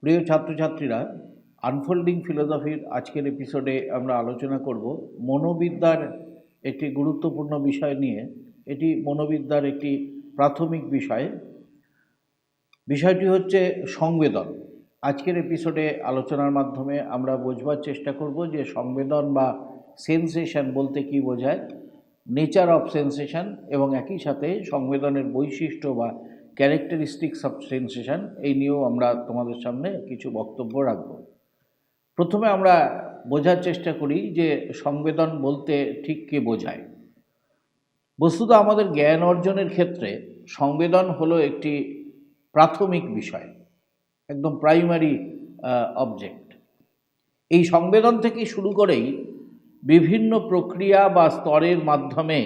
প্রিয় ছাত্রছাত্রীরা আনফোল্ডিং ফিলোসফির আজকের এপিসোডে আমরা আলোচনা করব মনোবিদ্যার একটি গুরুত্বপূর্ণ বিষয় নিয়ে। এটি মনোবিদ্যার একটি প্রাথমিক বিষয়। বিষয়টি হচ্ছে সংবেদন। আজকের এপিসোডে আলোচনার মাধ্যমে আমরা বোঝবার চেষ্টা করব যে সংবেদন বা সেন্সেশন বলতে কি বোঝায়। নেচার অফ সেন্সেশন এবং একই সাথে সংবেদনের বৈশিষ্ট্য বা ক্যারেক্টারিস্টিক্স অফ সেন্সেশন এই নিয়েও আমরা তোমাদের সামনে কিছু বক্তব্য রাখব। প্রথমে আমরা বোঝার চেষ্টা করি যে সংবেদন বলতে ঠিক কে বোঝায়। বস্তুত আমাদের জ্ঞান অর্জনের ক্ষেত্রে সংবেদন হলো একটি প্রাথমিক বিষয়, একদম প্রাইমারি অবজেক্ট এই সংবেদন থেকে শুরু করেই বিভিন্ন প্রক্রিয়া বা স্তরের মাধ্যমে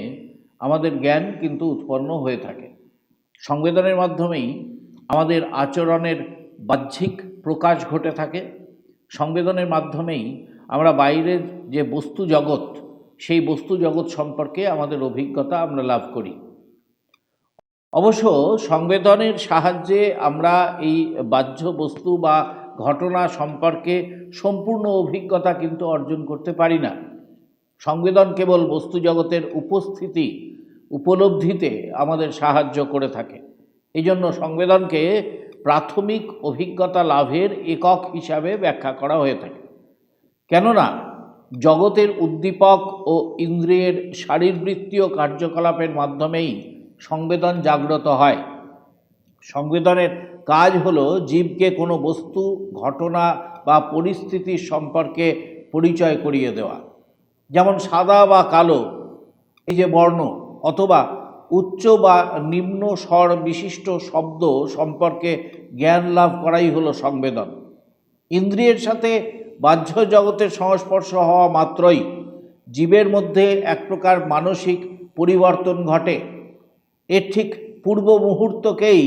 আমাদের জ্ঞান কিন্তু উৎপন্ন হয়ে থাকে। সংবেদনের মাধ্যমেই আমাদের আচরণের বাহ্যিক প্রকাশ ঘটে থাকে। সংবেদনের মাধ্যমেই আমরা বাইরের যে বস্তু জগৎ, সেই বস্তু জগৎ সম্পর্কে আমাদের অভিজ্ঞতা আমরা লাভ করি। অবশ্য সংবেদনের সাহায্যে আমরা এই বাহ্য বস্তু বা ঘটনা সম্পর্কে সম্পূর্ণ অভিজ্ঞতা কিন্তু অর্জন করতে পারি না। সংবেদন কেবল বস্তু জগতের উপস্থিতি উপলব্ধিতে আমাদের সাহায্য করে থাকে। এই জন্য সংবেদনকে প্রাথমিক অভিজ্ঞতা লাভের একক হিসাবে ব্যাখ্যা করা হয়ে থাকে। কেননা, জগতের উদ্দীপক ও ইন্দ্রিয়ের শারীরবৃত্তীয় কার্যকলাপের মাধ্যমেই সংবেদন জাগ্রত হয়। সংবেদনের কাজ হলো জীবকে কোনো বস্তু, ঘটনা বা পরিস্থিতির সম্পর্কে পরিচয় করিয়ে দেওয়া। যেমন সাদা বা কালো, এই যে বর্ণ, অথবা উচ্চ বা নিম্ন স্বর বিশিষ্ট শব্দ সম্পর্কে জ্ঞান লাভ করাই হলো সংবেদন। ইন্দ্রিয়ের সাথে বাহ্য জগতের সংস্পর্শ হওয়া মাত্রই জীবের মধ্যে এক প্রকার মানসিক পরিবর্তন ঘটে। এর ঠিক পূর্ব মুহূর্তকেই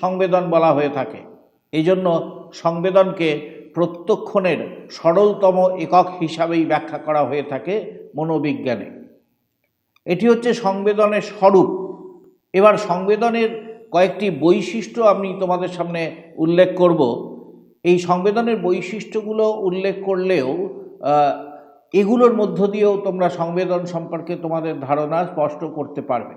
সংবেদন বলা হয়ে থাকে। এই জন্য সংবেদনকে প্রত্যক্ষণের সরলতম একক হিসাবেই ব্যাখ্যা করা হয়ে থাকে মনোবিজ্ঞানে। এটি হচ্ছে সংবেদনের স্বরূপ। এবার সংবেদনের কয়েকটি বৈশিষ্ট্য আমি তোমাদের সামনে উল্লেখ করব। এই সংবেদনের বৈশিষ্ট্যগুলো উল্লেখ করলেও এগুলোর মধ্য দিয়েও তোমরা সংবেদন সম্পর্কে তোমাদের ধারণা স্পষ্ট করতে পারবে।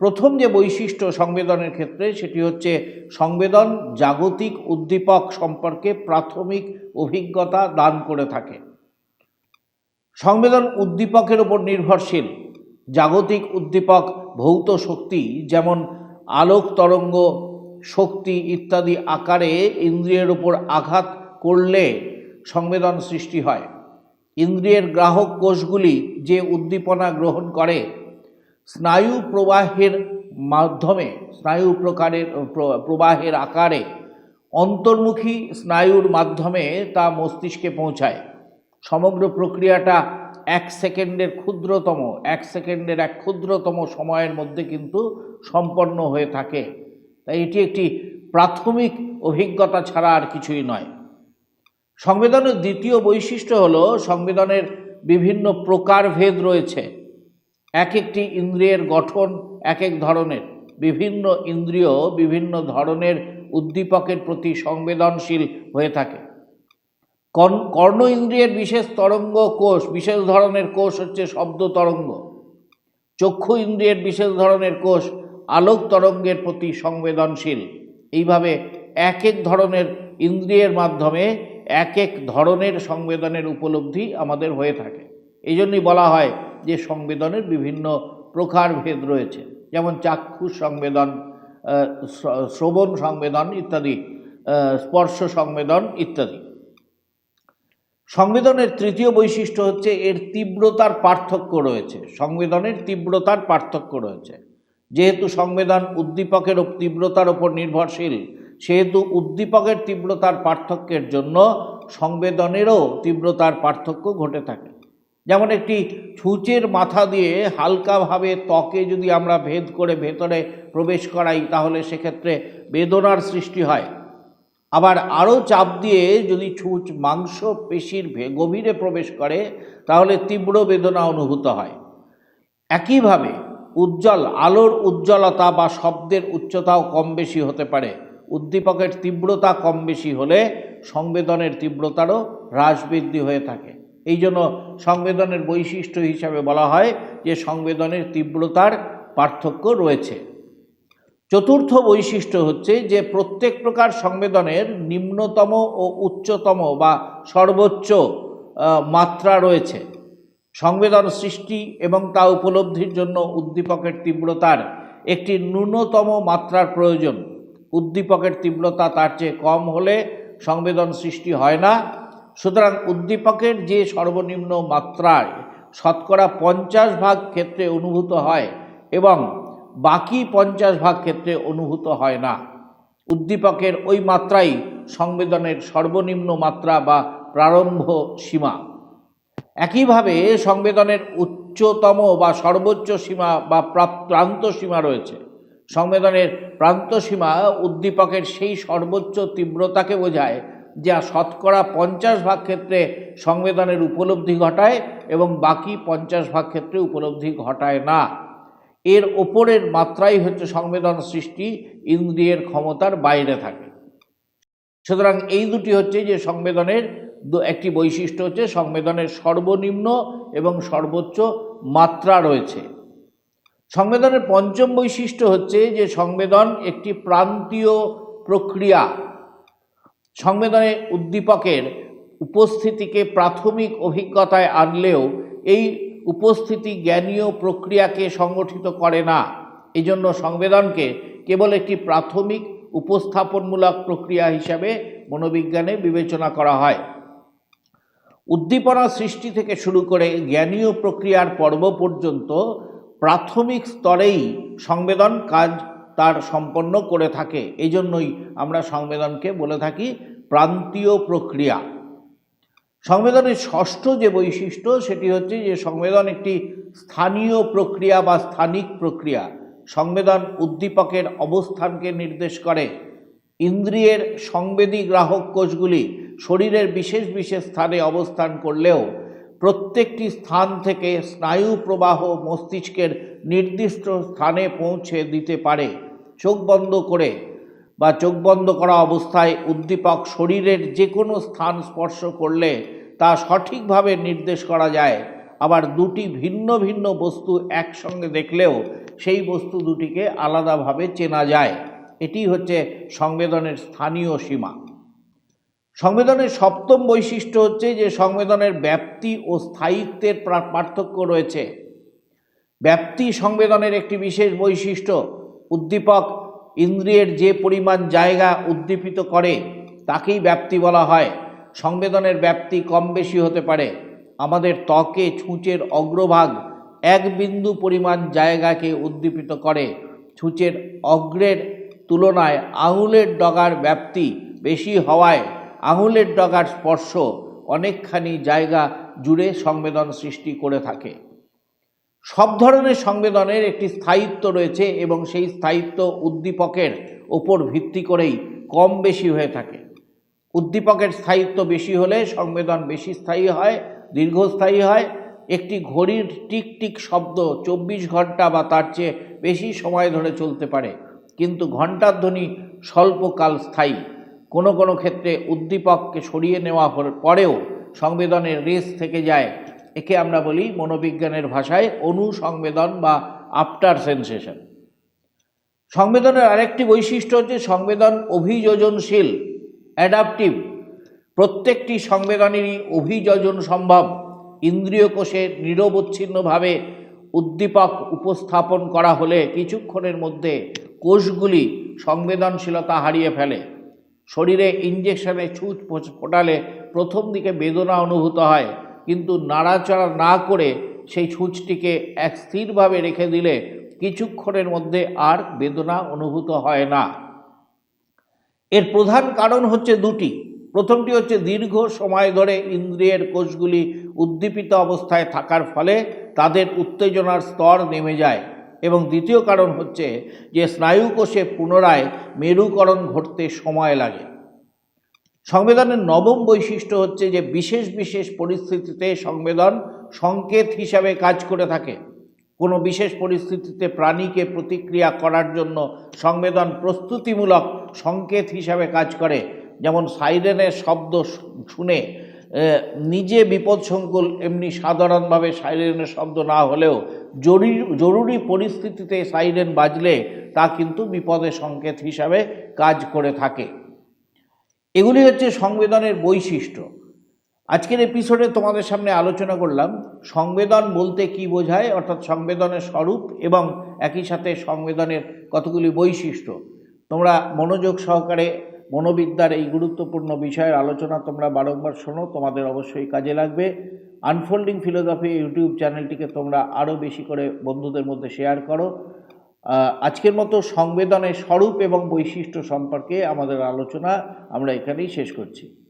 প্রথম যে বৈশিষ্ট্য সংবেদনের ক্ষেত্রে সেটি হচ্ছে সংবেদন জাগতিক উদ্দীপক সম্পর্কে প্রাথমিক অভিজ্ঞতা দান করে থাকে। সংবেদন উদ্দীপকের উপর নির্ভরশীল। জাগতিক উদ্দীপক ভৌত শক্তি যেমন আলোক তরঙ্গ শক্তি ইত্যাদি আকারে ইন্দ্রিয়ের উপর আঘাত করলে সংবেদন সৃষ্টি হয়। ইন্দ্রিয়ের গ্রাহক কোষগুলি যে উদ্দীপনা গ্রহণ করে স্নায়ু প্রবাহের মাধ্যমে, স্নায়ু প্রকারের প্রবাহের আকারে অন্তর্মুখী স্নায়ুর মাধ্যমে তা মস্তিষ্কে পৌঁছায়। সমগ্র প্রক্রিয়াটা এক সেকেন্ডের ক্ষুদ্রতম, এক সেকেন্ডের এক ক্ষুদ্রতম সময়ের মধ্যে কিন্তু সম্পন্ন হয়ে থাকে। তাই এটি একটি প্রাথমিক অভিজ্ঞতা ছাড়া আর কিছুই নয়। সংবেদনের দ্বিতীয় বৈশিষ্ট্য হল, সংবেদনের বিভিন্ন প্রকারভেদ রয়েছে। এক একটি ইন্দ্রিয়ের গঠন এক এক ধরনের। বিভিন্ন ইন্দ্রিয় বিভিন্ন ধরনের উদ্দীপকের প্রতি সংবেদনশীল হয়ে থাকে। কর্ণ ইন্দ্রিয়ের বিশেষ তরঙ্গ কোষ, বিশেষ ধরনের কোষ হচ্ছে শব্দ তরঙ্গ। চক্ষু ইন্দ্রিয়ের বিশেষ ধরনের কোষ আলোক তরঙ্গের প্রতি সংবেদনশীল। এইভাবে এক এক ধরনের ইন্দ্রিয়ের মাধ্যমে এক এক ধরনের সংবেদনের উপলব্ধি আমাদের হয়ে থাকে। এই বলা হয় যে সংবেদনের বিভিন্ন প্রকারভেদ রয়েছে, যেমন চাক্ষুষ সংবেদন শ্রবণ সংবেদন ইত্যাদি স্পর্শ সংবেদন ইত্যাদি। সংবেদনের তৃতীয় বৈশিষ্ট্য হচ্ছে এর তীব্রতার পার্থক্য রয়েছে। সংবেদনের তীব্রতার পার্থক্য রয়েছে। যেহেতু সংবেদন উদ্দীপকের তীব্রতার ওপর নির্ভরশীল, সেহেতু উদ্দীপকের তীব্রতার পার্থক্যের জন্য সংবেদনেরও তীব্রতার পার্থক্য ঘটে থাকে। যেমন একটি ছুঁচের মাথা দিয়ে হালকাভাবে ত্বকে যদি আমরা ভেদ করে ভেতরে প্রবেশ করাই, তাহলে সেক্ষেত্রে বেদনার সৃষ্টি হয়। আবার আরও চাপ দিয়ে যদি ছুঁচ মাংস পেশির গভীরে প্রবেশ করে, তাহলে তীব্র বেদনা অনুভূত হয়। একইভাবে উজ্জ্বল, আলোর উজ্জ্বলতা বা শব্দের উচ্চতাও কম বেশি হতে পারে। উদ্দীপকের তীব্রতা কম বেশি হলে সংবেদনের তীব্রতারও হ্রাস বৃদ্ধি হয়ে থাকে। এই জন্য সংবেদনের বৈশিষ্ট্য হিসাবে বলা হয় যে সংবেদনের তীব্রতার পার্থক্য রয়েছে। চতুর্থ বৈশিষ্ট্য হচ্ছে যে প্রত্যেক প্রকার সংবেদনের নিম্নতম ও উচ্চতম বা সর্বোচ্চ মাত্রা রয়েছে। সংবেদন সৃষ্টি এবং তা উপলব্ধির জন্য উদ্দীপকের তীব্রতার একটি ন্যূনতম মাত্রার প্রয়োজন। উদ্দীপকের তীব্রতা তার চেয়ে কম হলে সংবেদন সৃষ্টি হয় না। সুতরাং উদ্দীপকের যে সর্বনিম্ন মাত্রায় শতকরা পঞ্চাশ ভাগ ক্ষেত্রে অনুভূত হয় এবং বাকি পঞ্চাশ ভাগ ক্ষেত্রে অনুভূত হয় না, উদ্দীপকের ওই মাত্রাই সংবেদনের সর্বনিম্ন মাত্রা বা প্রারম্ভ সীমা। একইভাবে সংবেদনের উচ্চতম বা সর্বোচ্চ সীমা বা প্রান্ত সীমা রয়েছে। সংবেদনের প্রান্ত সীমা উদ্দীপকের সেই সর্বোচ্চ তীব্রতাকে বোঝায় যা শতকরা পঞ্চাশ ভাগ ক্ষেত্রে সংবেদনের উপলব্ধি ঘটায় এবং বাকি পঞ্চাশ ভাগ ক্ষেত্রে উপলব্ধি ঘটায় না। এর ওপরের মাত্রাই হচ্ছে সংবেদন সৃষ্টি, ইন্দ্রিয়ের ক্ষমতার বাইরে থাকে। সুতরাং এই দুটি হচ্ছে যে সংবেদনের একটি বৈশিষ্ট্য হচ্ছে সংবেদনের সর্বনিম্ন এবং সর্বোচ্চ মাত্রা রয়েছে। সংবেদনের পঞ্চম বৈশিষ্ট্য হচ্ছে যে সংবেদন একটি প্রান্তীয় প্রক্রিয়া। সংবেদনে উদ্দীপকের উপস্থিতিকে প্রাথমিক অভিজ্ঞতায় আনলেও এই উপস্থিতি জ্ঞানীয় প্রক্রিয়াকে সংগঠিত করে না। এই জন্য সংবেদনকে কেবল একটি প্রাথমিক উপস্থাপনমূলক প্রক্রিয়া হিসাবে মনোবিজ্ঞানে বিবেচনা করা হয়। উদ্দীপনা সৃষ্টি থেকে শুরু করে জ্ঞানীয় প্রক্রিয়ার পর্ব পর্যন্ত প্রাথমিক স্তরেই সংবেদন কাজ তার সম্পন্ন করে থাকে। এই জন্যই আমরা সংবেদনকে বলে থাকি প্রান্তীয় প্রক্রিয়া। সংবেদনের ষষ্ঠ যে বৈশিষ্ট্য, সেটি হচ্ছে যে সংবেদন একটি স্থানীয় প্রক্রিয়া বা স্থানিক প্রক্রিয়া। সংবেদন উদ্দীপকের অবস্থানকে নির্দেশ করে। ইন্দ্রিয়ের সংবেদী গ্রাহক কোষগুলি শরীরের বিশেষ বিশেষ স্থানে অবস্থান করলেও প্রত্যেকটি স্থান থেকে স্নায়ু প্রবাহ মস্তিষ্কের নির্দিষ্ট স্থানে পৌঁছে দিতে পারে। চোখ বন্ধ করে বা চোখ বন্ধ করা অবস্থায় উদ্দীপক শরীরের যে কোনো স্থান স্পর্শ করলে তা সঠিকভাবে নির্দেশ করা যায়। আবার দুটি ভিন্ন ভিন্ন বস্তু একসঙ্গে দেখলেও সেই বস্তু দুটিকে আলাদাভাবে চেনা যায়। এটি হচ্ছে সংবেদনের স্থানীয় সীমা। সংবেদনের সপ্তম বৈশিষ্ট্য হচ্ছে যে সংবেদনের ব্যাপ্তি ও স্থায়িত্বের পার্থক্য রয়েছে। ব্যাপ্তি সংবেদনের একটি বিশেষ বৈশিষ্ট্য উদ্দীপক ইন্দ্রিয়ের যে পরিমাণ জায়গা উদ্দীপিত করে, তাকেই ব্যাপ্তি বলা হয়। সংবেদনের ব্যাপ্তি কম বেশি হতে পারে। আমাদের ত্বকে ছুঁচের অগ্রভাগ এক বিন্দু পরিমাণ জায়গাকে উদ্দীপিত করে। ছুঁচের অগ্রের তুলনায় আঙুলের ডগার ব্যাপ্তি বেশি হওয়ায় আঙুলের ডগার স্পর্শ অনেকখানি জায়গা জুড়ে সংবেদন সৃষ্টি করে থাকে। সব ধরনের সংবেদনের একটি স্থায়িত্ব রয়েছে এবং সেই স্থায়িত্ব উদ্দীপকের ওপর ভিত্তি করেই কম বেশি হয়ে থাকে। উদ্দীপকের স্থায়িত্ব বেশি হলে সংবেদন বেশি স্থায়ী হয়, দীর্ঘস্থায়ী হয়। একটি ঘড়ির টিক টিক শব্দ চব্বিশ ঘণ্টা বা তার চেয়ে বেশি সময় ধরে চলতে পারে, কিন্তু ঘণ্টার ধ্বনি স্বল্পকাল স্থায়ী। কোনো কোনো ক্ষেত্রে উদ্দীপককে সরিয়ে নেওয়া পরেও সংবেদনের রেস থেকে যায় একে আমরা বলি মনোবিজ্ঞানের ভাষায় অনুসংবেদন বা আফটার সেন্সেশন। সংবেদনের আরেকটি বৈশিষ্ট্য হচ্ছে সংবেদন অভিযোজনশীল, অ্যাডাপটিভ। প্রত্যেকটি সংবেদনেরই অভিযোজন সম্ভব। ইন্দ্রিয় কোষে নিরবচ্ছিন্নভাবে উদ্দীপক উপস্থাপন করা হলে কিছুক্ষণের মধ্যে কোষগুলি সংবেদনশীলতা হারিয়ে ফেলে। শরীরে ইঞ্জেকশনে ছুঁচ ফোটালে প্রথম দিকে বেদনা অনুভূত হয়। কিন্তু নাড়াচাড়া না করে সেই ছুঁচটিকে এক স্থিরভাবে রেখে দিলে কিছুক্ষণের মধ্যে আর বেদনা অনুভূত হয় না। এর প্রধান কারণ হচ্ছে দুটি। প্রথমটি হচ্ছে দীর্ঘ সময় ধরে ইন্দ্রিয়ের কোষগুলি উদ্দীপিত অবস্থায় থাকার ফলে তাদের উত্তেজনার স্তর নেমে যায়। এবং দ্বিতীয় কারণ হচ্ছে যে স্নায়ুকোষে পুনরায় মেরুকরণ ঘটতে সময় লাগে। সংবেদনের নবম বৈশিষ্ট্য হচ্ছে যে বিশেষ বিশেষ পরিস্থিতিতে সংবেদন সংকেত হিসাবে কাজ করে থাকে। কোনো বিশেষ পরিস্থিতিতে প্রাণীকে প্রতিক্রিয়া করার জন্য সংবেদন প্রস্তুতিমূলক সংকেত হিসাবে কাজ করে। যেমন সাইরেনের শব্দ শুনে নিজে বিপদসংকুল এমনি সাধারণভাবে সাইরেনের শব্দ না হলেও জরুরি জরুরি পরিস্থিতিতে সাইরেন বাজলে তা কিন্তু বিপদের সংকেত হিসাবে কাজ করে থাকে। এগুলি হচ্ছে সংবেদনের বৈশিষ্ট্য। আজকের এপিসোডে তোমাদের সামনে আলোচনা করলাম সংবেদন বলতে কি বোঝায়, অর্থাৎ সংবেদনের স্বরূপ এবং একই সাথে সংবেদনের কতগুলি বৈশিষ্ট্য। তোমরা মনোযোগ সহকারে মনোবিদ্যার এই গুরুত্বপূর্ণ বিষয়ের আলোচনা তোমরা বারংবার শোনো, তোমাদের অবশ্যই কাজে লাগবে। আনফোল্ডিং ফিলোসফি ইউটিউব চ্যানেলটিকে তোমরা আরও বেশি করে বন্ধুদের মধ্যে শেয়ার করো। আজকের মতো সংবেদনের স্বরূপ এবং বৈশিষ্ট্য সম্পর্কে আমাদের আলোচনা আমরা এখানেই শেষ করছি।